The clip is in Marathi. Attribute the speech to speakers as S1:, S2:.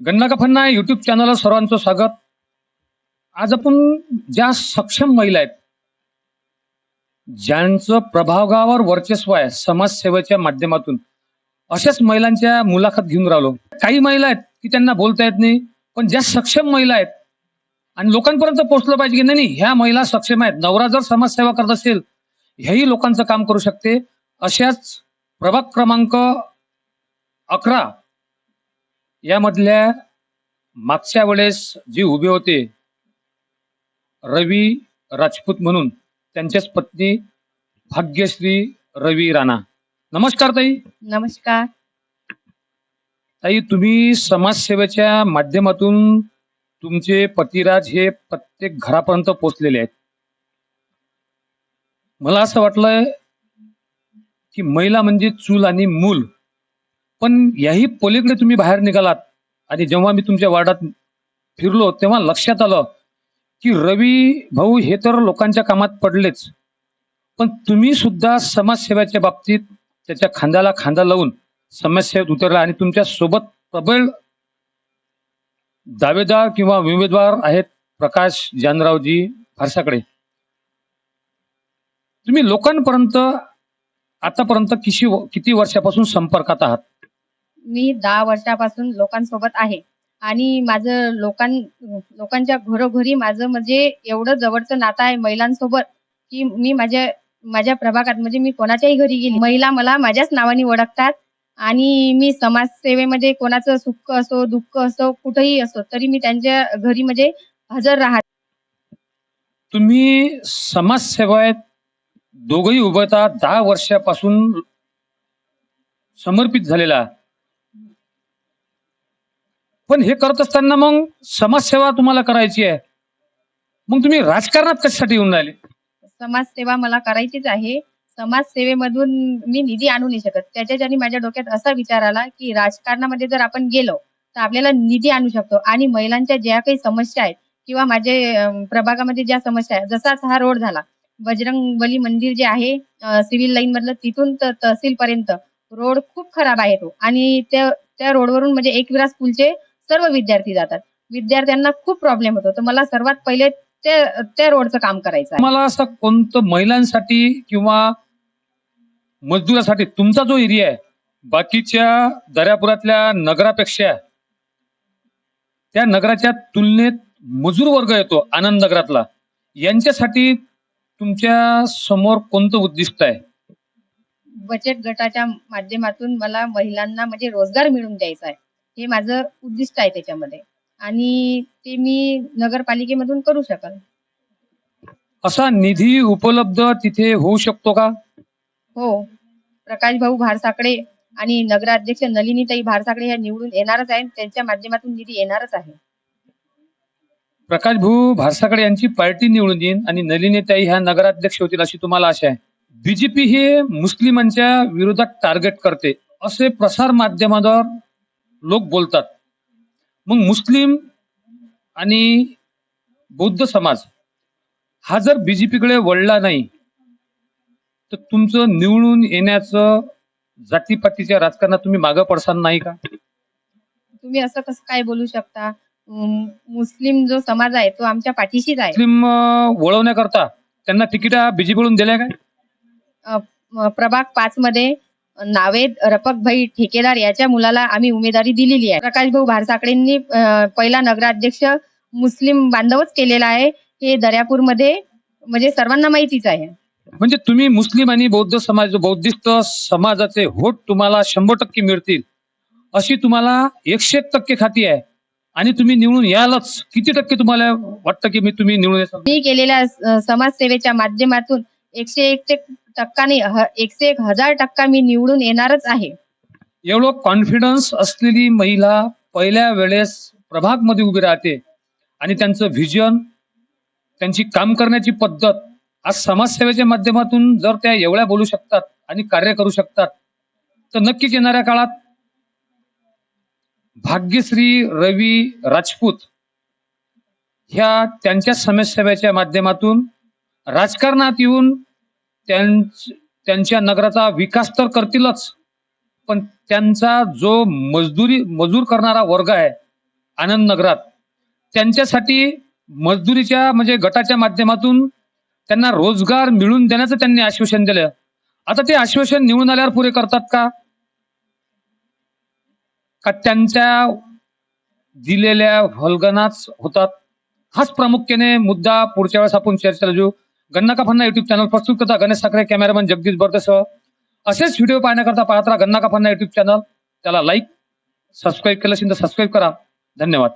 S1: गन्ना का फन्ना युट्यूब चॅनलवर सर्वांचं स्वागत. आज आपण ज्या सक्षम महिला आहेत ज्यांचं प्रभागावर वर्चस्व आहे समाजसेवेच्या माध्यमातून अशाच महिलांच्या मुलाखत घेऊन राहिलो. काही महिला आहेत की त्यांना बोलता येत नाही पण ज्या सक्षम महिला आहेत आणि लोकांपर्यंत पोहोचलं पाहिजे की नाही नाही, ह्या महिला सक्षम आहेत. नवरा जर समाजसेवा करत असेल ह्याही लोकांचं काम करू शकते. अशाच प्रभाग क्रमांक अकरा यामधल्या मागच्या वेळेस जे उभे होते रवी राजपूत म्हणून त्यांच्याच पत्नी भाग्यश्री रवी राणा. नमस्कार ताई.
S2: नमस्कार.
S1: ताई तुम्ही समाजसेवेच्या माध्यमातून तुमचे पतिराज हे प्रत्येक घरापर्यंत पोहोचलेले आहेत. मला असं वाटलंय की महिला म्हणजे चूल आणि मूल. पण याही पलीकडे तुम्ही बाहेर निघालात आणि जेव्हा मी तुमच्या वार्डात फिरलो तेव्हा लक्षात आलं की रवी भाऊ हे तर लोकांच्या कामात पडलेच. पण तुम्ही सुद्धा समाजसेवेच्या बाबतीत त्याच्या खांद्याला खांदा लावून समाजसेवेत उतरला आणि तुमच्यासोबत प्रबळ दावेदार किंवा उमेदवार आहेत प्रकाश जानरावजी फारसाकडे. तुम्ही लोकांपर्यंत आतापर्यंत किती किती वर्षापासून संपर्कात आहात?
S2: मी दहा वर्षापासून लोकांसोबत आहे. आणि माझं लोकां लोकांच्या घरोघरी माझं म्हणजे एवढं जवळचं नातं आहे महिलांसोबत की मी माझ्या माझ्या प्रभागात म्हणजे मी कोणाच्याही घरी गेली. महिला मला माझ्याच नावाने ओळखतात आणि मी समाजसेवेमध्ये कोणाचं सुख असो दुःख असो कुठेही असो तरी मी त्यांच्या घरी म्हणजे हजर राहत.
S1: तुम्ही समाजसेवेत दोघही उभता दहा वर्षापासून समर्पित झालेला पण हे करत असताना मग समाजसेवा तुम्हाला करायची आहे. मग तुम्ही राजकारणात कशासाठी येऊन राहिले?
S2: समाजसेवा मला करायचीच आहे. समाजसेवेमधून मी निधी आणू नाही शकत. त्याच्याच्याने माझ्या डोक्यात असा विचार आला की राजकारणामध्ये जर आपण गेलो तर आपल्याला निधी आणू शकतो. आणि महिलांच्या ज्या काही समस्या आहेत किंवा माझे प्रभागामध्ये ज्या समस्या आहेत जसाच हा रोड झाला. बजरंगबली मंदिर जे आहे सिव्हिल लाईन मधलं तिथून तर तहसील पर्यंत रोड खूप खराब आहे तो. आणि त्या त्या रोडवरून म्हणजे एकविरा पुलचे सर्व विद्यार्थी जातात. विद्यार्थ्यांना खूप प्रॉब्लेम होतो. तर मला सर्वात पहिले त्या त्या रोडचं काम करायचं
S1: तुम्हाला असं कोणतं महिलांसाठी किंवा मजदुरासाठी तुमचा जो एरिया आहे बाकीच्या दर्यापुरातल्या नगरापेक्षा त्या नगराच्या तुलनेत मजूर वर्ग येतो आनंद नगरातला. यांच्यासाठी तुमच्यासमोर कोणतं उद्दिष्ट आहे?
S2: बचत गटाच्या माध्यमातून मला महिलांना म्हणजे रोजगार मिळवून द्यायचा आहे. हे माझं उद्दिष्ट आहे त्याच्यामध्ये. आणि ते मी नगरपालिकेमधून करू शकल.
S1: असा निधी उपलब्ध तिथे होऊ शकतो का?
S2: हो. प्रकाश भाऊ भारसाकडे आणि नगराध्यक्ष नलिनीताई भारसाकडे ह्या निवडून येणारच आहे. त्यांच्या माध्यमातून निधी येणारच आहे.
S1: प्रकाश भाऊ भारसाकडे यांची पार्टी निवडून येईन आणि नलिनीताई ह्या नगराध्यक्ष होतील अशी तुम्हाला आशा आहे. बीजेपी हे मुस्लिमांच्या विरोधात टार्गेट करते. असे प्रसार माध्यमांवर लोक बोलतात. मग मुस्लिम आणि बौद्ध समाज हा जर बीजेपीकडे वळला नाही तर तुमचं निवडून येण्याचं जातीपातीच्या राजकारणात तुम्ही मागं पडसाल नाही का?
S2: तुम्ही असं कसं काय बोलू शकता? मुस्लिम जो समाज आहे तो आमच्या पाठीशीच आहे.
S1: मुस्लिम वळवण्याकरता त्यांना तिकीट बीजेपीकडून दिल्या काय?
S2: प्रभाग पाच मध्ये नावेद रपक भाई ठेकेदार याच्या मुलाला आम्ही उमेदवारी दिलेली आहे. प्रकाश भाऊ भारसाकडेंनी पहिला नगराध्यक्ष मुस्लिम बांधवच केलेला आहे. हे दर्यापूरमध्ये म्हणजे सर्वांना माहितीच आहे.
S1: म्हणजे तुम्ही मुस्लिम आणि बौद्ध समाज बौद्धिस्ट समाजाचे व्होट तुम्हाला शंभर टक्के मिळतील अशी तुम्हाला एकशे एक टक्के खाती आहे. आणि तुम्ही निवडून यालच. किती टक्के तुम्हाला वाटतं की मी तुम्ही निवडून
S2: मी केलेल्या समाजसेवेच्या माध्यमातून एकशे एक टक्काने एक एकशे एक हजार टक्का मी निवडून येणारच आहे.
S1: एवढं कॉन्फिडन्स असलेली महिला पहिल्या वेळेस प्रभागमध्ये उभी राहते आणि त्यांचं व्हिजन त्यांची काम करण्याची पद्धत आज समाजसेवेच्या माध्यमातून जर त्या एवढ्या बोलू शकतात आणि कार्य करू शकतात तर नक्कीच येणाऱ्या काळात भाग्यश्री रवी राजपूत ह्या त्यांच्या समाजसेवेच्या माध्यमातून राजकारणात येऊन त्यांच- त्यांच्या नगराचा विकास तर करतीलच पण त्यांचा जो मजदुरी मजूर करणारा वर्ग आहे आनंद नगरात त्यांच्यासाठी मजदुरीच्या म्हणजे गटाच्या माध्यमातून त्यांना रोजगार मिळवून देण्याचं त्यांनी आश्वासन दिलं. आता ते आश्वासन निवडून आल्यावर पुरे करतात का? का त्यांच्या दिलेल्या वल्गनाच होतात? हाच प्रामुख्याने मुद्दा पुढच्या वेळेस आपण चर्चेला घेऊ गन्ना का फन्ना युट्यूब चॅनल प्रस्तुत करता गणेश साखरे कॅमेरामॅन जगदीश बर्देसह असेच व्हिडिओ पाहण्याकरता पाहत राहा गन्ना का फन्ना युट्यूब चॅनल त्याला लाईक सबस्क्राईब केलं असेल तर सबस्क्राईब करा। धन्यवाद।